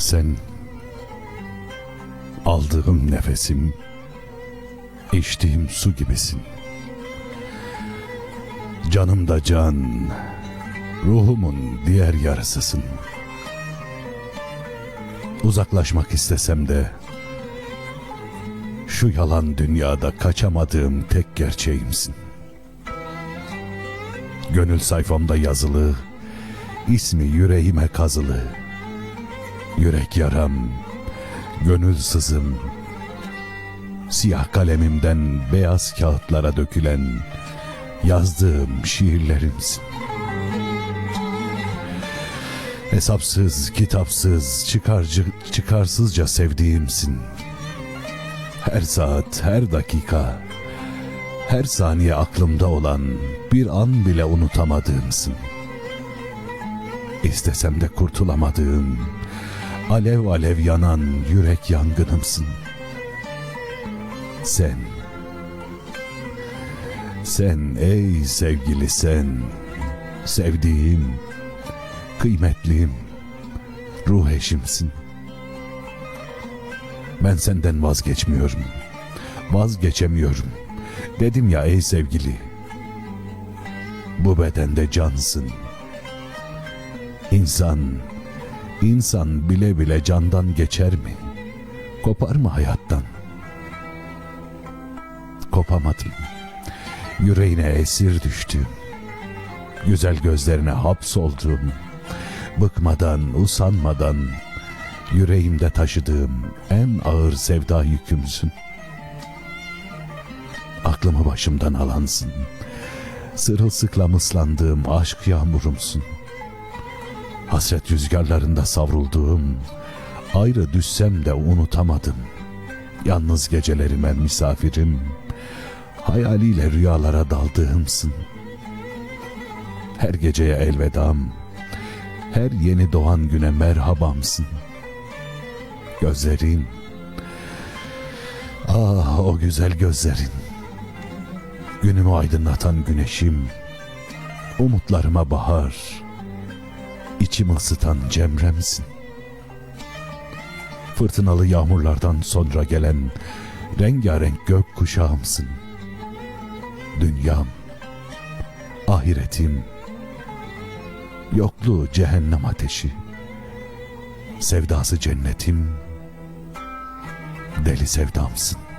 Sen aldığım nefesim, içtiğim su gibisin. Canımda can, ruhumun diğer yarısısın. Uzaklaşmak istesem de şu yalan dünyada kaçamadığım tek gerçeğimsin. Gönül sayfamda yazılı, ismi yüreğime kazılı. Yürek yaram, gönül sızım, siyah kalemimden beyaz kağıtlara dökülen yazdığım şiirlerimsin. Hesapsız, kitapsız, çıkarcı, çıkarsızca sevdiğimsin. Her saat, her dakika, her saniye aklımda olan bir an bile unutamadığımsın. İstesem de kurtulamadığım, alev alev yanan yürek yangınımsın. Sen, sen ey sevgili sen, sevdiğim, kıymetlim, ruh eşimsin. Ben senden vazgeçmiyorum, vazgeçemiyorum. Dedim ya ey sevgili, bu bedende cansın. İnsan, insan bile bile candan geçer mi? Kopar mı hayattan? Kopamadım. Yüreğine esir düştüm. Güzel gözlerine hapsoldum. Bıkmadan, usanmadan yüreğimde taşıdığım en ağır sevda yükümsün. Aklımı başımdan alansın. Sırılsıklam ıslandığım aşk yağmurumsun. Hasret rüzgarlarında savrulduğum, ayrı düşsem de unutamadım. Yalnız gecelerime misafirim, hayaliyle rüyalara daldığımsın. Her geceye elvedam, her yeni doğan güne merhabamsın. Gözlerin, ah o güzel gözlerin. Günümü aydınlatan güneşim, umutlarıma bahar, içimi ısıtan cemremsin. Fırtınalı yağmurlardan sonra gelen rengarenk gök kuşağımsın. Dünyam, ahiretim, yokluğu cehennem ateşi, sevdası cennetim, deli sevdamsın.